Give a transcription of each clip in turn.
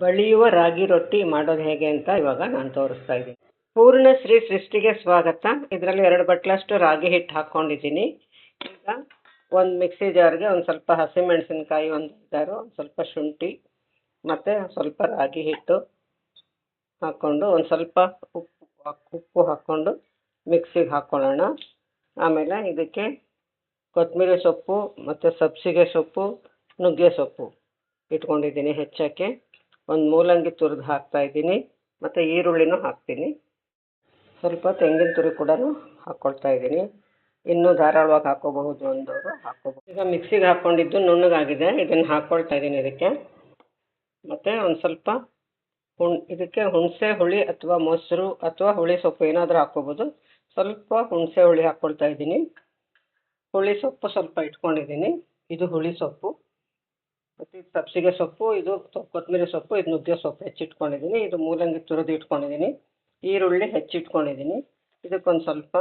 ಬಳಿಯುವ ರಾಗಿ ರೊಟ್ಟಿ ಮಾಡೋದು ಹೇಗೆ ಅಂತ ಇವಾಗ ನಾನು ತೋರಿಸ್ತಾ ಇದ್ದೀನಿ. ಪೂರ್ಣ ಶ್ರೀ ಸೃಷ್ಟಿಗೆ ಸ್ವಾಗತ. ಇದರಲ್ಲಿ ಎರಡು ಬಟ್ಲಷ್ಟು ರಾಗಿ ಹಿಟ್ಟು ಹಾಕ್ಕೊಂಡಿದ್ದೀನಿ ಈಗ ಒಂದು ಮಿಕ್ಸಿ ಜಾರ್ಗೆ ಒಂದು ಸ್ವಲ್ಪ ಹಸಿಮೆಣಸಿನ್ಕಾಯಿ ಒಂದು ಜಾರು ಸ್ವಲ್ಪ ಶುಂಠಿ, ಮತ್ತು ಸ್ವಲ್ಪ ರಾಗಿ ಹಿಟ್ಟು ಹಾಕ್ಕೊಂಡು ಒಂದು ಸ್ವಲ್ಪ ಉಪ್ಪು ಉಪ್ಪು ಹಾಕ್ಕೊಂಡು ಮಿಕ್ಸಿಗೆ ಹಾಕ್ಕೊಳ್ಳೋಣ ಆಮೇಲೆ ಇದಕ್ಕೆ ಕೊತ್ತಂಬರಿ ಸೊಪ್ಪು ಮತ್ತು ಸಬ್ಸಿಗೆ ಸೊಪ್ಪು, ನುಗ್ಗೆ ಸೊಪ್ಪು ಇಟ್ಕೊಂಡಿದ್ದೀನಿ ಹೆಚ್ಚಕ್ಕೆ ಒಂದು ಮೂಲಂಗಿ ತುರಿದು ಹಾಕ್ತಾ ಇದ್ದೀನಿ, ಮತ್ತು ಈರುಳ್ಳಿನೂ ಹಾಕ್ತೀನಿ. ಸ್ವಲ್ಪ ತೆಂಗಿನ ತುರಿ ಕೂಡ ಹಾಕ್ಕೊಳ್ತಾ ಇದ್ದೀನಿ. ಇನ್ನೂ ಧಾರಾಳವಾಗಿ ಹಾಕ್ಕೋಬಹುದು ಅಂದವರು ಹಾಕೋಬಹುದು. ಈಗ ಮಿಕ್ಸಿಗೆ ಹಾಕ್ಕೊಂಡಿದ್ದು ನುಣ್ಣಗಾಗಿದೆ, ಇದನ್ನು ಹಾಕ್ಕೊಳ್ತಾ ಇದ್ದೀನಿ ಇದಕ್ಕೆ. ಮತ್ತು ಒಂದು ಸ್ವಲ್ಪ ಹುಣ್, ಇದಕ್ಕೆ ಹುಣಸೆ ಹುಳಿ ಅಥವಾ ಮೊಸರು ಅಥವಾ ಹುಳಿ ಸೊಪ್ಪು ಏನಾದರೂ ಹಾಕ್ಕೋಬೋದು ಸ್ವಲ್ಪ ಹುಣಸೆ ಹುಳಿ ಹಾಕ್ಕೊಳ್ತಾ ಇದ್ದೀನಿ. ಹುಳಿ ಸೊಪ್ಪು ಸ್ವಲ್ಪ ಇಟ್ಕೊಂಡಿದ್ದೀನಿ. ಇದು ಹುಳಿ ಸೊಪ್ಪು. ಮತ್ತು ಇದು ಸಬ್ಸಿಗೆ ಸೊಪ್ಪು, ಇದು ಕೊತ್ತಂಬ್ರಿ ಸೊಪ್ಪು, ಇದು ನುಗ್ಗೆ ಸೊಪ್ಪು ಹೆಚ್ಚಿಟ್ಕೊಂಡಿದ್ದೀನಿ ಇದು ಮೂಲಂಗಿ ತುರಿದು ಇಟ್ಕೊಂಡಿದ್ದೀನಿ ಈರುಳ್ಳಿ ಹೆಚ್ಚಿಟ್ಕೊಂಡಿದ್ದೀನಿ ಇದಕ್ಕೊಂದು ಸ್ವಲ್ಪ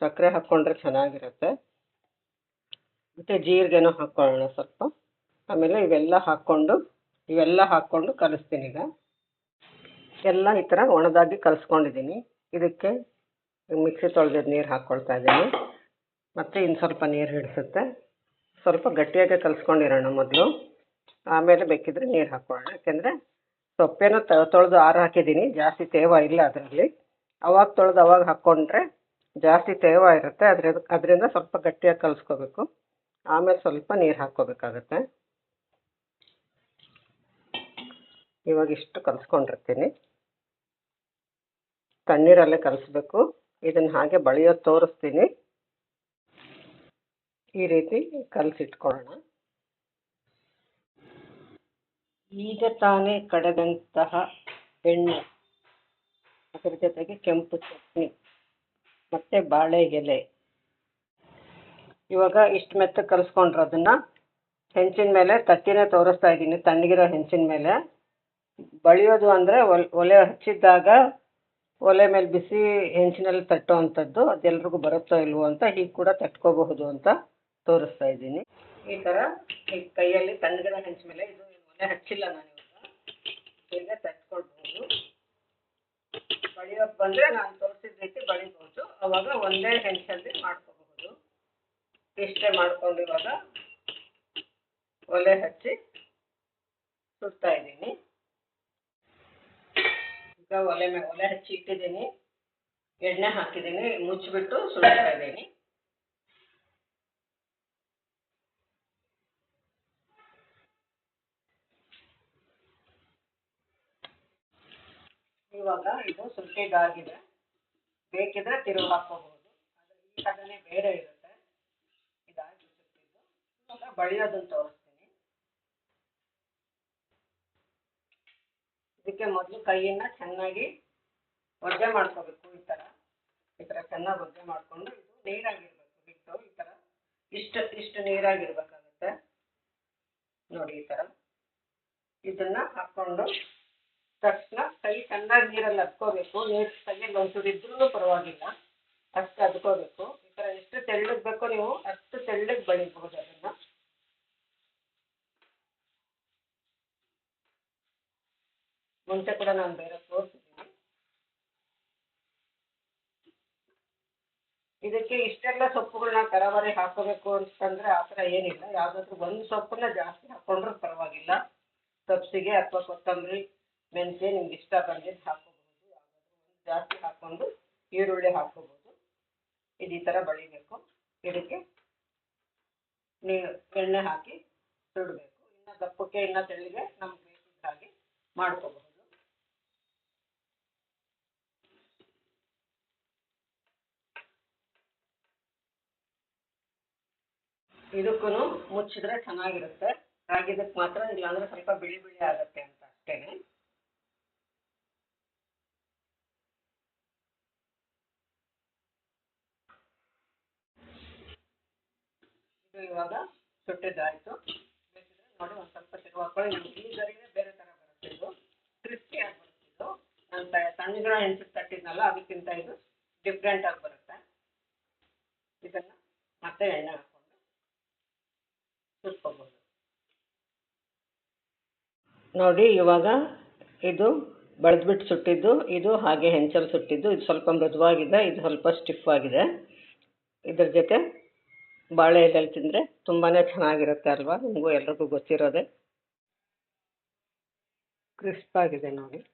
ಸಕ್ಕರೆ ಹಾಕ್ಕೊಂಡ್ರೆ ಚೆನ್ನಾಗಿರುತ್ತೆ. ಮತ್ತು ಜೀರಿಗೆನೂ ಹಾಕ್ಕೊಳ್ಳೋಣ ಸ್ವಲ್ಪ. ಆಮೇಲೆ ಇವೆಲ್ಲ ಹಾಕ್ಕೊಂಡು ಇವೆಲ್ಲ ಹಾಕ್ಕೊಂಡು ಕಲಿಸ್ತೀನಿ ಈಗ. ಎಲ್ಲ ಈ ಥರ ಒಣದಾಗಿ ಕಲಿಸ್ಕೊಂಡಿದ್ದೀನಿ ಇದಕ್ಕೆ ಮಿಕ್ಸಿ ತೊಳೆದಿದ್ದು ನೀರು ಹಾಕ್ಕೊಳ್ತಾ ಇದ್ದೀನಿ ಮತ್ತು ಇನ್ನು ಸ್ವಲ್ಪ ನೀರು ಹಿಡಿಸುತ್ತೆ. ಸ್ವಲ್ಪ ಗಟ್ಟಿಯಾಗೆ ಕಲಿಸ್ಕೊಂಡಿರೋಣ ಮೊದಲು. ಆಮೇಲೆ ಬೇಕಿದ್ರೆ ನೀರು ಹಾಕ್ಕೊಳ್ಳೋಣ ಯಾಕೆಂದ್ರೆ ಸೊಪ್ಪೇನೋ ತೊಳೆದು ಆರು ಹಾಕಿದ್ದೀನಿ. ಜಾಸ್ತಿ ತೇವ ಇಲ್ಲ ಅದರಲ್ಲಿ. ಅವಾಗ ತೊಳೆದು ಅವಾಗ ಹಾಕ್ಕೊಂಡ್ರೆ ಜಾಸ್ತಿ ತೇವ ಇರುತ್ತೆ ಅದ್ರ ಅದರಿಂದ ಸ್ವಲ್ಪ ಗಟ್ಟಿಯಾಗಿ ಕಲಿಸ್ಕೋಬೇಕು. ಆಮೇಲೆ ಸ್ವಲ್ಪ ನೀರು ಹಾಕ್ಕೋಬೇಕಾಗತ್ತೆ. ಇವಾಗ ಇಷ್ಟು ಕಲಸ್ಕೊಂಡಿರ್ತೀನಿ. ತಣ್ಣೀರಲ್ಲೇ ಕಲಿಸ್ಬೇಕು. ಇದನ್ನು ಹಾಗೆ ಬಳಿಯೋದು ತೋರಿಸ್ತೀನಿ. ಈ ರೀತಿ ಕಲಸಿಟ್ಕೊಳ್ಳೋಣ. ಈಗ ತಾನೇ ಕಡೆದಂತಹ ಎಣ್ಣೆ. ಅದರ ಜೊತೆಗೆ ಕೆಂಪು ಚಟ್ನಿ, ಮತ್ತು ಬಾಳೆ ಎಲೆ ಇವಾಗ ಇಷ್ಟು ಮೆತ್ತಗೆ ಕಲಿಸ್ಕೊಂಡ್ರೆ ಹೆಂಚಿನ ಮೇಲೆ ತಟ್ಟಿನೇ ತೋರಿಸ್ತಾ ಇದ್ದೀನಿ, ತಣ್ಣಗಿರೋ ಹೆಂಚಿನ ಮೇಲೆ. ಬಳಿಯೋದು ಅಂದರೆ ಒಲೆ ಹಚ್ಚಿದ್ದಾಗ ಒಲೆ ಮೇಲೆ ಬಿಸಿ ಹೆಂಚಿನಲ್ಲಿ ತಟ್ಟೋ ಅಂಥದ್ದು ಅದೆಲ್ರಿಗೂ ಬರುತ್ತೋ ಇಲ್ವೋ ಅಂತ ಹೀಗೆ ಕೂಡ ತಟ್ಕೋಬಹುದು ಅಂತ ತೋರಿಸ್ತಾ ಇದ್ದೀನಿ. ಈ ಥರ ಈ ಕೈಯಲ್ಲಿ ತಣ್ಣಗಿರೋ ಹೆಂಚಿನ ಮೇಲೆ ಇದು ಒಲೆ ಹಚ್ಚಿಲ್ಲ ನಾನು ಇವಾಗ. ಹೀಗೆ ತಟ್ಕೊಳ್ಬಹುದು ಬಂದ್ರೆ ನಾನು ತೋರಿಸಿದ ರೀತಿ ಬಳಿಬಹುದು ಅವಾಗ ಒಂದೇ ಹೆಂಚಲ್ಲಿ ಮಾಡ್ಕೋಬಹುದು. ಇಷ್ಟೇ ಮಾಡ್ಕೊಂಡು ಇವಾಗ ಒಲೆ ಹಚ್ಚಿ ಸುಡ್ತಾ ಇದ್ದೀನಿ. ಈಗ ಒಲೆ ಮೇಲೆ ಒಲೆ ಹಚ್ಚಿ ಇಟ್ಟಿದ್ದೀನಿ. ಎಣ್ಣೆ ಹಾಕಿದ್ದೀನಿ, ಮುಚ್ಚಿಬಿಟ್ಟು ಸುಡ್ತಾ ಇದ್ದೀನಿ. ಇವಾಗ ಇದು ಸುಟ್ಟಿಗಾಗಿದೆ ಬೇಕಿದ್ರೆ ತಿರುವು ಹಾಕೋಬಹುದು ಆದ್ರೆ ಈ ಕಡೆನೇ ಬೇರೆ ಇರುತ್ತೆ. ಇದಾಗಿ ಸುಟ್ಟಿದ್ದು ಇವಾಗ ಬಳಿಯೋದನ್ನು ತೋರಿಸ್ತೀನಿ. ಇದಕ್ಕೆ ಮೊದಲು ಕೈಯನ್ನ ಚೆನ್ನಾಗಿ ಒದ್ದೆ ಮಾಡ್ಕೋಬೇಕು ಈ ತರ. ಈ ತರ ಚೆನ್ನಾಗಿ ಒದ್ದೆ ಮಾಡಿಕೊಂಡು ಇದು ನೀರಾಗಿರ್ಬೇಕು. ಬಿಟ್ಟು ಈ ತರ ಇಷ್ಟು ಇಷ್ಟು ನೀರಾಗಿರ್ಬೇಕಾಗುತ್ತೆ. ನೋಡಿ ಈ ತರ. ಇದನ್ನ ಹಾಕೊಂಡು ತಕ್ಷಣ ಕೈ ಚೆನ್ನಾಗಿ ನೀರಲ್ಲಿ ಅದ್ಕೋಬೇಕು ನೀರು ಕೈಯಲ್ಲಿ ಒಂಚೂರು ಇದ್ರೂ ಪರವಾಗಿಲ್ಲ. ಅಷ್ಟು ಅದ್ಕೋಬೇಕು ಈ ಥರ ಎಷ್ಟು ತೆಳ್ಳಗೆ ಬೇಕೋ ನೀವು ಅಷ್ಟು ತೆಳ್ಳಗೆ ಬಳಿಬಹುದು ಅದನ್ನು. ಮುಂಚೆ ಕೂಡ ನಾನು ಬೇರೆ ತೋರಿಸಿದ್ದೀನಿ. ಇದಕ್ಕೆ ಇಷ್ಟೆಲ್ಲ ಸೊಪ್ಪುಗಳನ್ನ ತರಾವರಿ ಹಾಕೋಬೇಕು ಅಂತಂದ್ರೆ ಆ ಥರ ಏನಿಲ್ಲ. ಯಾವುದಾದ್ರೂ ಒಂದು ಸೊಪ್ಪನ್ನ ಜಾಸ್ತಿ ಹಾಕ್ಕೊಂಡ್ರೂ ಪರವಾಗಿಲ್ಲ. ಸಬ್ಸಿಗೆ ಅಥವಾ ಕೊತ್ತಂಬರಿ ಮೆಂತ್ಯ ನಿಮ್ಗೆ ಇಷ್ಟ ಬಂದಿದ್ದು ಹಾಕೋಬಹುದು ಜಾಸ್ತಿ ಹಾಕ್ಕೊಂಡು ಈರುಳ್ಳಿ ಹಾಕೋಬಹುದು ಇದು ಈ ಥರ ಬಳಿಬೇಕು. ಇದಕ್ಕೆ ನೀರು ಎಣ್ಣೆ ಹಾಕಿ ಸುಡಬೇಕು. ಇನ್ನು ದಪ್ಪಕ್ಕೆ ಇನ್ನು ತೆಳ್ಳಗೆ ನಮ್ಗೆ ಬೇಕಿದ್ದ ಹಾಗೆ ಮಾಡ್ಕೋಬಹುದು. ಇದಕ್ಕೂ ಮುಚ್ಚಿದ್ರೆ ಚೆನ್ನಾಗಿರುತ್ತೆ. ರಾಗಿದಕ್ಕೆ ಮಾತ್ರ, ಇಲ್ಲಾಂದ್ರೆ ಸ್ವಲ್ಪ ಬಿಳಿ ಬಿಳಿ ಆಗುತ್ತೆ ಅಂತ ಅಷ್ಟೇನೆ. ಇದು ಇವಾಗ ಸುಟ್ಟಿದ್ದಾಯಿತು ಬೇಕಿದ್ರೆ ನೋಡಿ, ಒಂದು ಸ್ವಲ್ಪ ತಿರುವು ಹಾಕೊಳ್ಳಿ ಈ ಗರಿನೇ ಬೇರೆ ಥರ ಬರುತ್ತೆ ಇದು. ಕ್ರಿಸ್ಪಿ ಆಗಿ ಬರುತ್ತೆ ಇದು. ನಾನು ಹೆಂಚಿಗೆ ತಟ್ಟಿದ್ನಲ್ಲ, ಅದಕ್ಕಿಂತ ಇದು ಡಿಫ್ರೆಂಟ್ ಆಗಿ ಬರುತ್ತೆ. ಇದನ್ನು ಮತ್ತೆ ಎಣ್ಣೆ ಹಾಕ್ಕೊಂಡು ಸುಟ್ಕೋಬೋದು ನೋಡಿ, ಇವಾಗ ಇದು ಬಳ್ದ್ಬಿಟ್ಟು ಸುಟ್ಟಿದ್ದು. ಇದು ಹಾಗೆ ಹೆಂಚಲ್ಲಿ ಸುಟ್ಟಿದ್ದು. ಇದು ಸ್ವಲ್ಪ ಮೃದುವಾಗಿದೆ. ಇದು ಸ್ವಲ್ಪ ಸ್ಟಿಫ್ ಆಗಿದೆ. ಇದ್ರ ಜೊತೆ ಬಾಳೆ ಎಲೆಯಲ್ಲಿ ತಿಂದರೆ ತುಂಬಾ ಚೆನ್ನಾಗಿರುತ್ತೆ ಅಲ್ವಾ? ನಿಮಗೂ ಎಲ್ರಿಗೂ ಗೊತ್ತಿರೋದೆ. ಕ್ರಿಸ್ಪ್ ಆಗಿದೆ ನೋಡಿ.